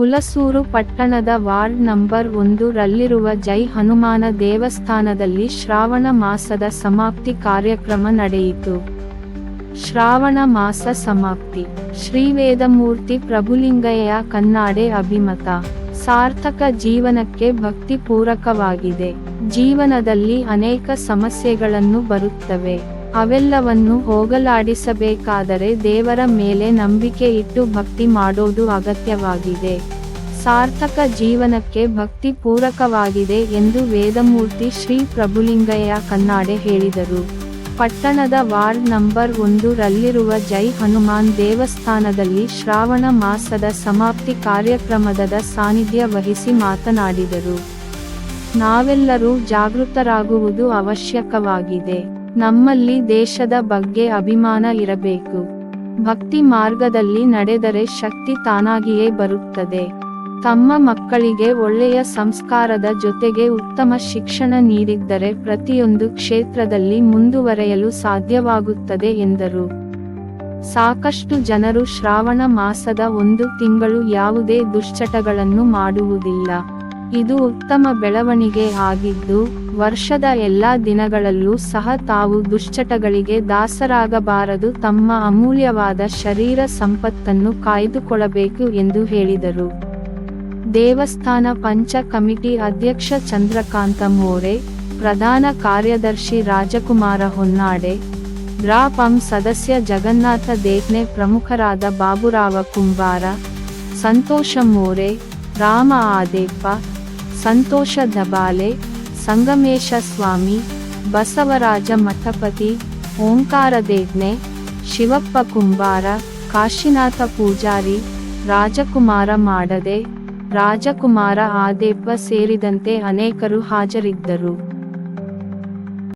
ಹುಲಸೂರು ಪಟ್ಟಣದ ward number ಒಂದು ರಲ್ಲಿರುವ ಜೈ ಹನುಮಾನ ದೇವಸ್ಥಾನದಲ್ಲಿ ಶ್ರಾವಣ ಮಾಸದ ಸಮಾಪ್ತಿ ಕಾರ್ಯಕ್ರಮ ನಡೆಯಿತು. ಶ್ರಾವಣ ಮಾಸ ಸಮಾಪ್ತಿ. ಶ್ರೀ ವೇದಮೂರ್ತಿ ಪ್ರಭುಲಿಂಗಯ್ಯ ಕನ್ನಾಡೆ ಅಭಿಮತ. ಸಾರ್ಥಕ ಜೀವನಕ್ಕೆ ಭಕ್ತಿ ಪೂರಕವಾಗಿದೆ. ಜೀವನದಲ್ಲಿ ಅನೇಕ ಸಮಸ್ಯೆಗಳನ್ನು ಬರುತ್ತವೆ. ಅವೆಲ್ಲವನ್ನು ಹೋಗಲಾಡಿಸಬೇಕಾದರೆ ದೇವರ ಮೇಲೆ ನಂಬಿಕೆ ಇಟ್ಟು ಭಕ್ತಿ ಮಾಡೋದು ಅಗತ್ಯವಾಗಿದೆ. ಸಾರ್ಥಕ ಜೀವನಕ್ಕೆ ಭಕ್ತಿ ಪೂರಕವಾಗಿದೆ ಎಂದು ವೇದಮೂರ್ತಿ ಶ್ರೀ ಪ್ರಭುಲಿಂಗಯ್ಯ ಕನ್ನಾಡೆ ಹೇಳಿದರು. ಪಟ್ಟಣದ ವಾರ್ಡ್ ನಂಬರ್ ಒಂದು ರಲ್ಲಿರುವ ಜೈ ಹನುಮಾನ್ ದೇವಸ್ಥಾನದಲ್ಲಿ ಶ್ರಾವಣ ಮಾಸದ ಸಮಾಪ್ತಿ ಕಾರ್ಯಕ್ರಮದ ಸಾನ್ನಿಧ್ಯ ವಹಿಸಿ ಮಾತನಾಡಿದರು. ನಾವೆಲ್ಲರೂ ಜಾಗೃತರಾಗುವುದು ಅವಶ್ಯಕವಾಗಿದೆ. ನಮ್ಮಲ್ಲಿ ದೇಶದ ಬಗ್ಗೆ ಅಭಿಮಾನ ಇರಬೇಕು. ಭಕ್ತಿ ಮಾರ್ಗದಲ್ಲಿ ನಡೆದರೆ ಶಕ್ತಿ ತಾನಾಗಿಯೇ ಬರುತ್ತದೆ. ತಮ್ಮ ಮಕ್ಕಳಿಗೆ ಒಳ್ಳೆಯ ಸಂಸ್ಕಾರದ ಜೊತೆಗೆ ಉತ್ತಮ ಶಿಕ್ಷಣ ನೀಡಿದ್ದರೆ ಪ್ರತಿಯೊಂದು ಕ್ಷೇತ್ರದಲ್ಲಿ ಮುಂದುವರೆಯಲು ಸಾಧ್ಯವಾಗುತ್ತದೆ ಎಂದರು. ಸಾಕಷ್ಟು ಜನರು ಶ್ರಾವಣ ಮಾಸದ ಒಂದು ತಿಂಗಳು ಯಾವುದೇ ದುಶ್ಚಟಗಳನ್ನು ಮಾಡುವುದಿಲ್ಲ. ಇದು ಉತ್ತಮ ಬೆಳವಣಿಗೆ ಆಗಿದ್ದು, ವರ್ಷದ ಎಲ್ಲಾ ದಿನಗಳಲ್ಲೂ ಸಹ ತಾವು ದುಶ್ಚಟಗಳಿಗೆ ದಾಸರಾಗಬಾರದು, ತಮ್ಮ ಅಮೂಲ್ಯವಾದ ಶರೀರ ಸಂಪತ್ತನ್ನು ಕಾಯ್ದುಕೊಳ್ಳಬೇಕು ಎಂದು ಹೇಳಿದರು. ದೇವಸ್ಥಾನ ಪಂಚ ಕಮಿಟಿ ಅಧ್ಯಕ್ಷ ಚಂದ್ರಕಾಂತ ಮೋರೆ, ಪ್ರಧಾನ ಕಾರ್ಯದರ್ಶಿ ರಾಜಕುಮಾರ ಹೊನ್ನಾಡೆ, ಗ್ರಾಪಂ ಸದಸ್ಯ ಜಗನ್ನಾಥ ದೇಖ್ನೆ ಪ್ರಮುಖರಾದ ಬಾಬುರಾವ ಕುಂಬಾರ, ಸಂತೋಷ ಮೋರೆ, ರಾಮ ಆದೇಪ್ಪ ಸಂತೋಷ ದಬಾಲೆ, ಸಂಗಮೇಶ ಸ್ವಾಮಿ, ಬಸವರಾಜ ಮಠಪತಿ, ಓಂಕಾರ ದೇಜ್ಞೆ ಶಿವಪ್ಪ ಕುಂಬಾರ, ಕಾಶಿನಾಥ ಪೂಜಾರಿ, ರಾಜಕುಮಾರ ಮಾಡದೆ, ರಾಜಕುಮಾರ ಆದೇಪ್ಪ ಸೇರಿದಂತೆ ಅನೇಕರು ಹಾಜರಿದ್ದರು.